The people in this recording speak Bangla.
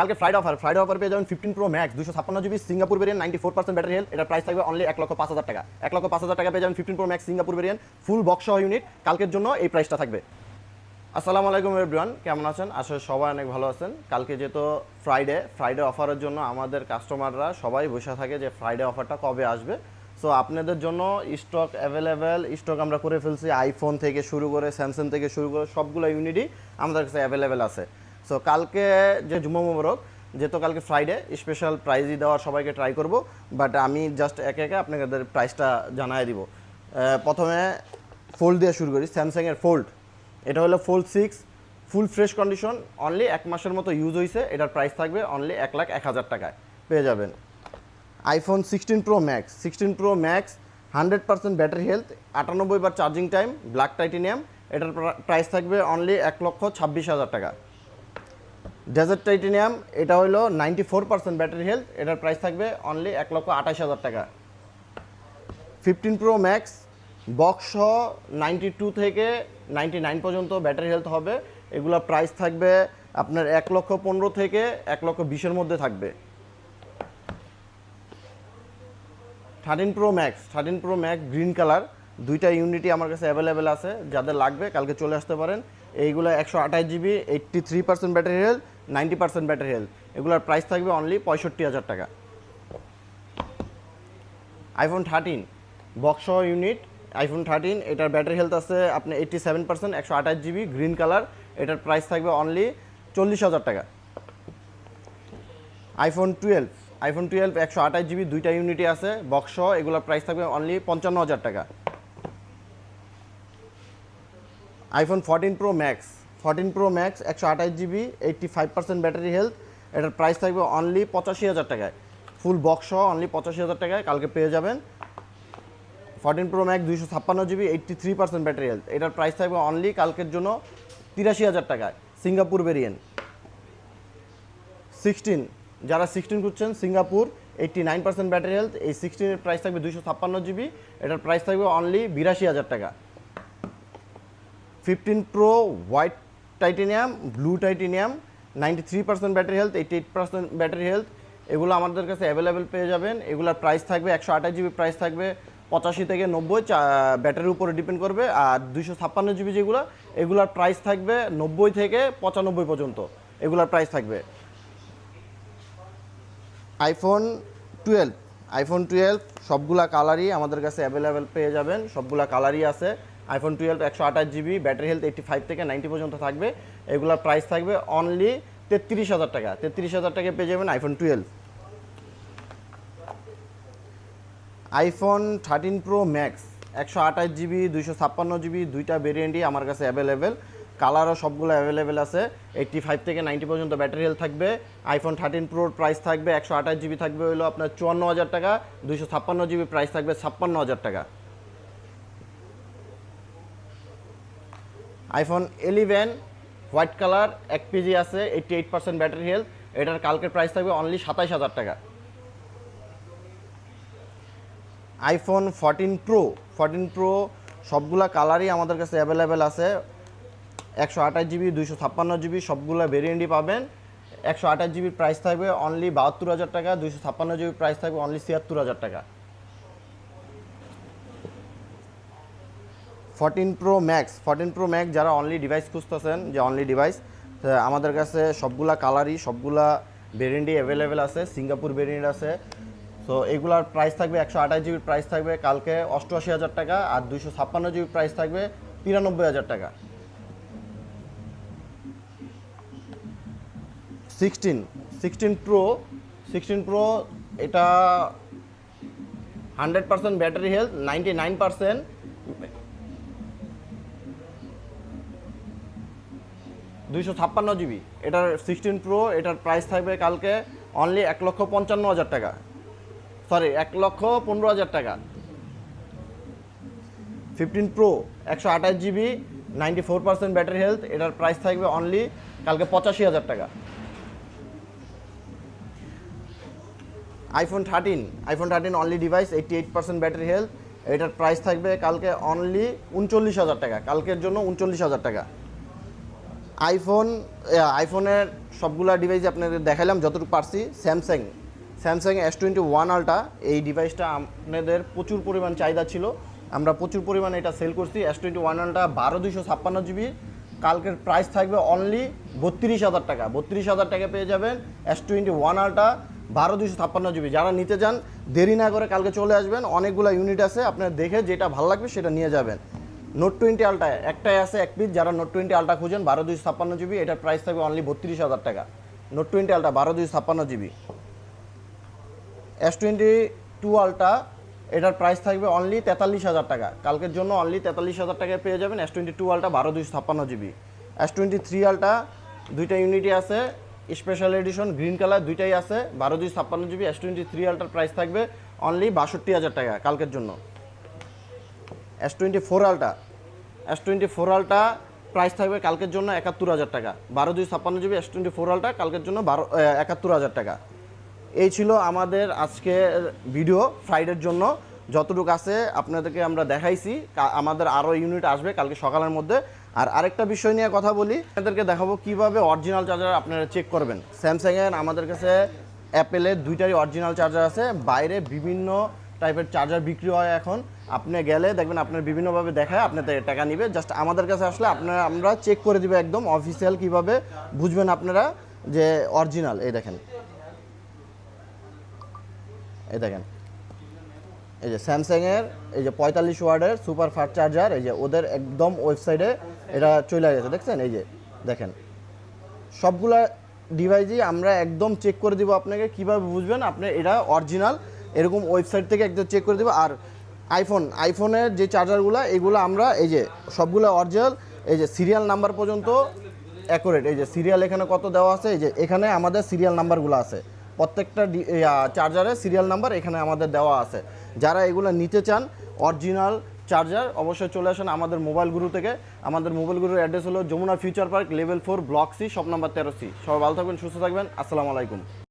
কালকে ফ্রাইডে অফার ফ্রাইডে অফার পেয়ে যাবেন ফিফটিন প্রো ম্যাক্স দুশো ছাপ্পান্ন GB Singapore variant ninety four percent battery health এটার প্রাইস থাকবে অনলি এক লক্ষ পাঁচ হাজার টাকা। এক লক্ষ পাঁচ হাজার টাকা পেয়ে যাবেন fifteen pro max Singapore variant full box unit কালকের জন্য এই প্রাইসটা থাকবে। আসসালামু আলাইকুম এভরিওয়ান কেমন আছেন? আসলে সবাই অনেক ভালো আছেন। কালকে যেহেতু ফ্রাইডে ফ্রাইডে অফারের জন্য আমাদের কাস্টমাররা সবাই বসে থাকে যে ফ্রাইডে অফারটা কবে আসবে। সো আপনাদের জন্য স্টক অ্যাভেলেবেল স্টক আমরা করে ফেলছি আইফোন থেকে শুরু করে স্যামসাং থেকে শুরু করে, সবগুলো ইউনিটই আমাদের কাছে অ্যাভেলেবেল আছে। সো কালকে যে জুম্মা মুবারক যেহেতু কালকে ফ্রাইডে স্পেশাল প্রাইজই দেওয়ার সবাইকে ট্রাই করব বাট আমি জাস্ট একে একে আপনাদের প্রাইসটা জানাই দিব। প্রথমে ফোল্ড দিয়ে শুরু করি স্যামসাংয়ের ফোল্ড এটা হলো fold six full fresh condition only এক মাসের মতো ইউজ হয়েছে এটার প্রাইস থাকবে অনলি এক লাখ এক হাজার টাকায়। পেয়ে যাবেন। IPhone sixteen pro max sixteen pro max hundred percent battery health আটানব্বই বার চার্জিং টাইম ব্ল্যাক টাইটেনিয়াম এটার প্রাইস থাকবে অনলি এক লক্ষ ছাব্বিশ হাজার টাকা। ডেজার্ট টাইটেনিয়াম এটা হলো ninety four percent battery health এটার প্রাইস থাকবে অনলি এক লক্ষ আঠাশ হাজার টাকা। Fifteen pro max box ninety two থেকে নাইনটি নাইন পর্যন্ত ব্যাটারি হেলথ হবে। এগুলো প্রাইস থাকবে আপনার এক লক্ষ পনেরো থেকে এক লক্ষ বিশের মধ্যে থাকবে। Thirteen pro max thirteen pro max green colour দুইটা ইউনিটি আমার কাছে অ্যাভেলেবেল আছে। যাদের লাগবে কালকে চলে আসতে পারেন। এইগুলো একশো আঠাশ GB eighty three percent battery health ninety percent battery health এগুলোর প্রাইস থাকবে অনলি পঁয়ষট্টি হাজার টাকা। IPhone thirteen box unit iPhone thirteen এটার ব্যাটারি হেলথ আছে আপনি এইট্টি সেভেন পার্সেন্ট একশো আঠাশ জিবি গ্রিন কালার এটার প্রাইস থাকবে অনলি চল্লিশ হাজার টাকা। আইফোন টুয়েলভ আইফোন টুয়েলভ একশো আঠাশ জিবি দুইটা ইউনিটই আছে বক্স এগুলোর প্রাইস থাকবে অনলি পঞ্চান্ন হাজার টাকা। IPhone fourteen pro max fourteen pro max একশো আঠাশ GB eighty five percent battery health এটার প্রাইস থাকবে অনলি পঁচাশি হাজার টাকায়। ফুল বক্স সহ অনলি পঁচাশি হাজার টাকায় কালকে পেয়ে যাবেন। ফোরটিন প্রো ম্যাক্স দুইশো ছাপ্পান্ন GB eighty three percent battery health এটার প্রাইস থাকবে অনলি কালকের জন্য তিরাশি হাজার টাকায়। সিঙ্গাপুর ভেরিয়েন্ট সিক্সটিন যারা সিক্সটিন খুঁজছেন, Singapore eighty nine percent battery health এই সিক্সটিনের প্রাইস থাকবে দুইশো ছাপ্পান্ন জিবি এটার প্রাইস থাকবে অনলি বিরাশি হাজার টাকা। Fifteen pro, white titanium, blue titanium, ninety three percent battery health eighty eight percent battery health. এগুলো আমাদের কাছে অ্যাভেলেবেল পেয়ে যাবেন। এগুলোর প্রাইস থাকবে একশো আঠাশ জিবি প্রাইস থাকবে। পঁচাশি থেকে নব্বই ব্যাটারির উপরে ডিপেন্ড করবে। আর দুইশো ছাপ্পান্ন জিবি যেগুলো, এগুলোর প্রাইস থাকবে নব্বই থেকে পঁচানব্বই পর্যন্ত। এগুলোর প্রাইস থাকবে। আইফোন টুয়েলভ আইফোন টুয়েলভ, সবগুলা কালারই আমাদের কাছে অ্যাভেলেবেল পেয়ে যাবেন। সবগুলা কালারই আছে। আইফোন টুয়েলভ একশো আঠাশ GB battery health eighty five থেকে নাইনটি পর্যন্ত থাকবে। এগুলোর প্রাইস থাকবে অনলি তেত্রিশ হাজার টাকা। তেত্রিশ হাজার টাকা পেয়ে যাবেন iPhone twelve iPhone thirteen pro max একশো আঠাশ জিবি দুইশো ছাপ্পান্ন জিবি দুইটা ভেরিয়েন্টই আমার কাছে অ্যাভেলেবেল কালারও সবগুলো অ্যাভেলেবেল আছে। এইটটি ফাইভ থেকে নাইনটি পর্যন্ত ব্যাটারি হেলথ থাকবে। আইফোন থার্টিন প্রোর প্রাইস থাকবে একশো আঠাশ জিবি থাকবে হলো আপনার চুয়ান্ন হাজার টাকা। দুইশো ছাপ্পান্ন জিবি প্রাইস থাকবে ছাপ্পান্ন হাজার টাকা। আইফোন এলিভেন হোয়াইট কালার এক পিজি আছে eighty eight percent battery health এটার কালকের প্রাইস থাকবে অনলি সাতাইশ হাজার টাকা। IPhone fourteen pro fourteen pro সবগুলা কালারই আমাদের কাছে অ্যাভেলেবেল আছে। একশো আঠাশ জিবি দুইশো ছাপ্পান্ন জিবি সবগুলো ভেরিয়েন্টই পাবেন। একশো আঠাশ জিবির প্রাইস থাকবে অনলি বাহাত্তর হাজার টাকা, দুইশো ছাপ্পান্ন জিবির প্রাইস থাকবে অনলি ছিয়াত্তর হাজার টাকা। Fourteen pro max fourteen pro max যারা অনলি ডিভাইস খুঁজতেছেন, যে অনলি ডিভাইস আমাদের কাছে সবগুলা কালারই সবগুলা ভেরিয়েন্টই অ্যাভেলেবেল আছে সিঙ্গাপুর ভেরিয়েন্ট আছে। তো এগুলার প্রাইস থাকবে একশো আঠাশ জিবির প্রাইস থাকবে কালকে অষ্টআশি হাজার টাকা আর দুইশো ছাপ্পান্ন জিবির প্রাইস থাকবে তিরানব্বই হাজার টাকা। Sixteen sixteen pro sixteen pro এটা hundred percent battery health ninety nine percent দুইশো ছাপ্পান্ন জিবি। এটার সিক্সটিন প্রো, এটার প্রাইস থাকবে কালকে অনলি এক লক্ষ পঞ্চান্ন হাজার টাকা। সরি এক লক্ষ পনেরো হাজার টাকা। ফিফটিন প্রো, একশো আঠাশ GB ninety four percent battery health এটার প্রাইস থাকবে অনলি কালকে পঁচাশি হাজার টাকা। IPhone thirteen iPhone thirteen only device eighty eight percent battery health এটার প্রাইস থাকবে কালকে অনলি উনচল্লিশ হাজার টাকা। কালকের জন্য উনচল্লিশ হাজার টাকা। আইফোন আইফোনের সবগুলা ডিভাইস আপনাদের দেখালাম যতটুকু পারছি Samsung Samsung S twenty one ultra এই ডিভাইসটা আপনাদের প্রচুর পরিমাণ চাহিদা ছিল। আমরা প্রচুর পরিমাণে এটা সেল করছি এস টোয়েন্টি ওয়ান আলটা বারো দুইশো ছাপ্পান্ন জিবি কালকের প্রাইস থাকবে অনলি বত্রিশ হাজার টাকা। বত্রিশ হাজার টাকা পেয়ে যাবেন এস টোয়েন্টি ওয়ান আলটা বারো দুইশো ছাপ্পান্ন জিবি যারা নিতে চান, দেরি না করে কালকে চলে আসবেন, অনেকগুলো ইউনিট আছে, আপনার দেখে যেটা ভালো লাগবে সেটা নিয়ে যাবেন। নোট টোয়েন্টি আলটা একটাই আছে এক পিস যারা নোট টোয়েন্টি আলটা খুঁজেন, বারো দুইশো ছাপ্পান্ন জিবি এটার প্রাইস থাকবে অনলি বত্রিশ হাজার টাকা। নোট টোয়েন্টি আলটা বারো দুইশো ছাপ্পান্ন জিবি এস টোয়েন্টি টু আলটা এটার প্রাইস থাকবে অনলি তেতাল্লিশ হাজার টাকা। কালকের জন্য অনলি তেতাল্লিশ হাজার টাকায় পেয়ে যাবেন এস টোয়েন্টি টু আলটা বারো দুইশো ছাপ্পান্ন জিবি এস টোয়েন্টি থ্রি আলটা দুইটা ইউনিটই আছে স্পেশাল এডিশন গ্রিন কালার দুইটাই আছে, বারো দুইশো ছাপ্পান্ন জিবি এস টোয়েন্টি থ্রি আলটার প্রাইস থাকবে অনলি বাষট্টি হাজার টাকা কালকের জন্য। S twenty four ultra S twenty four ultra price থাকবে কালকের জন্য একাত্তর হাজার টাকা। বারো দুই ছাপ্পান্ন জিবি এস টোয়েন্টি ফোর আলটা কালকের জন্য বারো একাত্তর হাজার টাকা। এই ছিল আমাদের আজকে ভিডিও ফ্রাইডের জন্য। যতটুকু আছে আপনাদেরকে আমরা দেখাইছি। আমাদের আরও ইউনিট আসবে কালকে সকালের মধ্যে। আর আরেকটা বিষয় নিয়ে কথা বলি। আপনাদেরকে দেখাবো কীভাবে অরিজিনাল চার্জার আপনারা চেক করবেন। স্যামসাংয়ের আমাদের কাছে অ্যাপেলের দুইটারই অরিজিনাল চার্জার আছে। বাইরে বিভিন্ন টাইপের চার্জার বিক্রি হয় এখন। আপনি গেলে দেখবেন আপনার বিভিন্নভাবে দেখায় আপনার টাকা নিবে। জাস্ট আমাদের কাছে আসলে আপনারা, আমরা চেক করে দিব একদম অফিসিয়াল কীভাবে বুঝবেন আপনারা যে অরিজিনাল এই দেখেন। এই দেখেন। এই যে স্যামসাংয়ের এই যে পঁয়তাল্লিশ ওয়ার্ডের সুপার ফাস্ট চার্জার, এই যে ওদের একদম ওয়েবসাইটে এটা চলে গেছে, দেখছেন? এই যে, দেখেন। সবগুলা ডিভাইসই আমরা একদম চেক করে দিব আপনাকে, কীভাবে বুঝবেন? আপনি এটা অরিজিনাল এরকম ওয়েবসাইট থেকে একদম চেক করে দিব। আর আইফোন আইফোনের যে চার্জারগুলো এগুলো আমরা এই যে সবগুলো অরিজিনাল এই যে সিরিয়াল নাম্বার পর্যন্ত অ্যাকুরেট এই যে সিরিয়াল এখানে কত দেওয়া আছে, এই যে এখানে আমাদের সিরিয়াল নাম্বারগুলো আছে। প্রত্যেকটা চার্জারের সিরিয়াল নাম্বার এখানে আমাদের দেওয়া আছে। যারা এগুলো নিতে চান অরিজিনাল চার্জার অবশ্যই চলে আসেন আমাদের মোবাইল গুরু থেকে। আমাদের মোবাইল গুরুর অ্যাড্রেস হলো Jamuna future park level four block C shop number তেরো সি সবাই ভালো থাকবেন, সুস্থ থাকবেন, আসসালামু আলাইকুম।